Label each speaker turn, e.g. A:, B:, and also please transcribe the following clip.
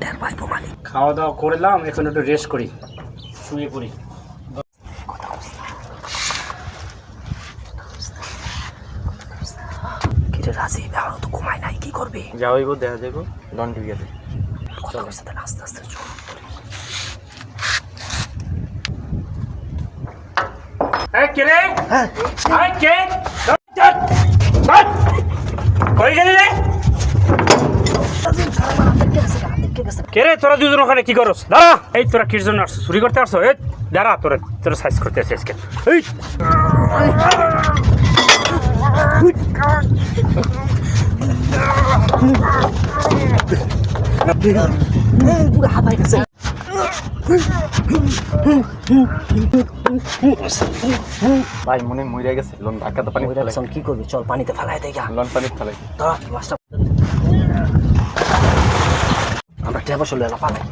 A: টের মালিক
B: খাওয়া দাওয়া করলাম এখন একটু রেস্ট করি। শুয়ে পড়ি।
A: রাজীব এখনও তো ঘুমাই নাই কি করবি?
C: যা হইব দেখা
A: কথা কইস আস্তে আস্তে চল
B: এই কে রে? এই কে? চল, চল। কই গেলি রে? কে রে তোরা দুজন ওখানে কি করস? দাঁড়া। এই তোরা কির জন্য আসছো চুরি করতে আসছো? এই দাঁড়া তোরা তোরা সাইজ করতে আসছিস আজকে। এই।
A: পুরো হাতায় গেছে।
C: ভাই মনে মরে গেছে। লন ধাক্কা তো পানি ফেলাই।
A: কি করবি? চল পানিতে ফেলাই গা।
C: লন পানি ফেলাই।
A: ধর মাছটা আমরা টেবা চলে এলাম পালাই।